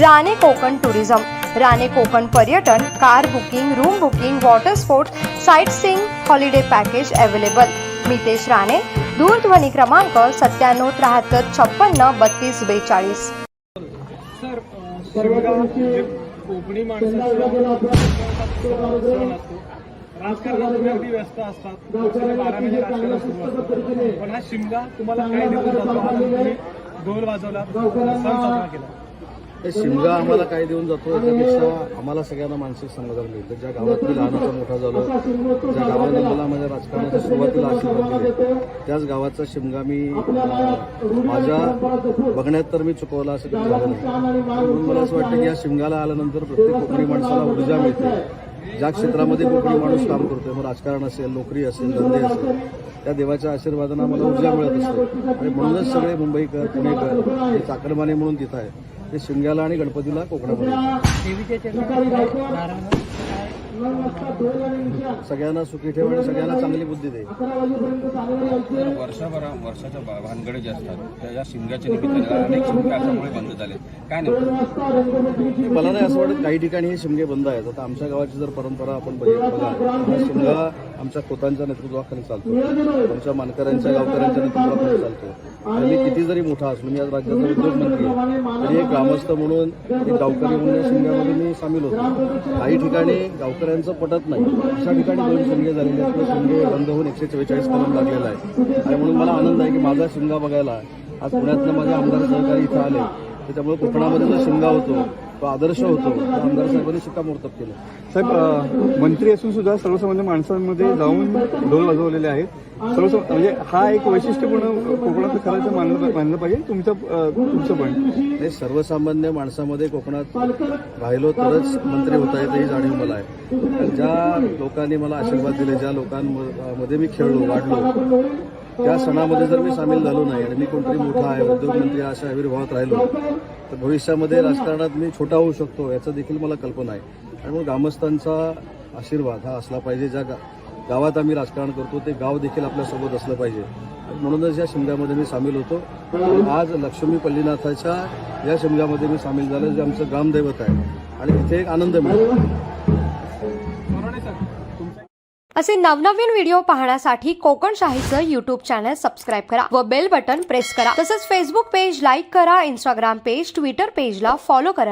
Rane Konkan tourism. Rane Konkan पर्यटन car booking room booking water sports sightseeing holiday package available Mitesh Rane दूरध्वनी क्रमांक सत्त्याण्णव त्र्याहत्तर छप्पन्न बत्तीस बेचाळीस. सर शिमगा कोकणी माणसाचा सण असतो राजकारणात तुम्ही अगदी व्यस्त असतात. वर्षाला बारा महिने राजकारण सुरू असतं पण हा शिमगा तुम्हाला तुम्ही ढोल वाजवला. सण साजरा केला. शिमगा आम्हाला काय देऊन जातो याच्यापेक्षा आम्हाला सगळ्यांना मानसिक समाधान मिळतं. ज्या गावात मी लहानाचा मोठा झालो ज्या गावाने मला माझ्या राजकारणाच्या सुरुवातीला आशीर्वाद दिले त्याच गावाचा शिमगा मी माझ्या बघण्यात तर मी चुकवला असं कधी झालं नाही. म्हणून मला असं वाटतं की या शिमगाला आल्यानंतर प्रत्येक कोकणी माणसाला ऊर्जा मिळते. ज्या क्षेत्रामध्ये कोकणी माणूस काम करतोय मग राजकारण असेल नोकरी असेल धंदे असेल त्या देवाच्या आशीर्वादानं आम्हाला ऊर्जा मिळत असते. आणि म्हणूनच सगळे मुंबईकर पुणेकर हे चाकरमाने म्हणून तिथं आहे ते शिमग्याला आणि गणपतीला कोकणामध्ये. सगळ्यांना सुखी ठेव आणि सगळ्यांना चांगली बुद्धी दे. तर वर्षभरा वर्षाच्या भानगडी जे असतात त्या या शिमग्याच्या निमित्ताने अनेक शिमगे अशामुळे बंद झाले. काय नेमकं? मला नाही असं वाटत काही ठिकाणी हे शिमगे बंद आहेत. आता आमच्या गावाची जर परंपरा आपण बघित बघा हा शिमगा आमच्या खोतांच्या नेतृत्वाखाली चालतो. आमच्या मानकऱ्यांच्या गावकऱ्यांच्या नेतृत्वाखाली चालतो. आणि मी किती जरी मोठा असलो मी आज राज्याचा उद्योगमंत्री तरी एक ग्रामस्थ म्हणून एक गावकरी म्हणून या शिमग्यामध्ये मी सामील होतो. काही ठिकाणी शेतकऱ्यांचं पटत नाही. अशा ठिकाणी दोन शिंगे झालेले आहेत. शिंगे बंद होऊन एकशे चव्वेचाळीस कलम लागलेला आहे. आणि म्हणून मला आनंद आहे की माझा शिंगा बघायला आज पुण्यातनं माझे आमदार सहकारी इथं आले. त्याच्यामुळे कोकणामध्ये जो शिंगा होतो तो आदर्श होतो. आमदार साहेबांनी शिक्कामोर्तब केलं. साहेब मंत्री असून सुद्धा सर्वसामान्य माणसांमध्ये जाऊन ढोल वाजवलेले आहेत. सर्व म्हणजे हा एक वैशिष्ट्यपूर्ण कोकणातलं खरंच मानलं मानलं पाहिजे. तुमचं तुमचं पण. नाही सर्वसामान्य माणसामध्ये कोकणात राहिलो तरच मंत्री होता येतं ही जाणीव मला आहे. ज्या लोकांनी मला आशीर्वाद दिले ज्या लोकांमध्ये मी खेळलो वाढलो त्या सणामध्ये जर मी सामील झालो नाही आणि मी कोणतरी मोठा आहे उद्योगमंत्री अशा आविर्भावात राहिलो तर भविष्यामध्ये राजकारणात मी छोटा होऊ शकतो याचं देखील मला कल्पना आहे. आणि ग्रामस्थांचा आशीर्वाद हा असला पाहिजे ज्या गावात आम्ही राजकारण करतो ते गाव देखील आपल्यासोबत असलं पाहिजे. म्हणूनच या शिमग्यामध्ये मी सामील होतो. आज लक्ष्मी पल्लीनाथाच्या या शिमग्यामध्ये मी सामील झालो जे आमचं ग्रामदैवत आहे. आणि तिथे एक आनंद मिळतो. असे नवनवीन व्हिडिओ पाहण्यासाठी कोकणशाहीचं युट्यूब चॅनल सबस्क्राईब करा व बेल बटन प्रेस करा. तसंच फेसबुक पेज लाईक करा इंस्टाग्राम पेज ट्विटर पेजला फॉलो करा.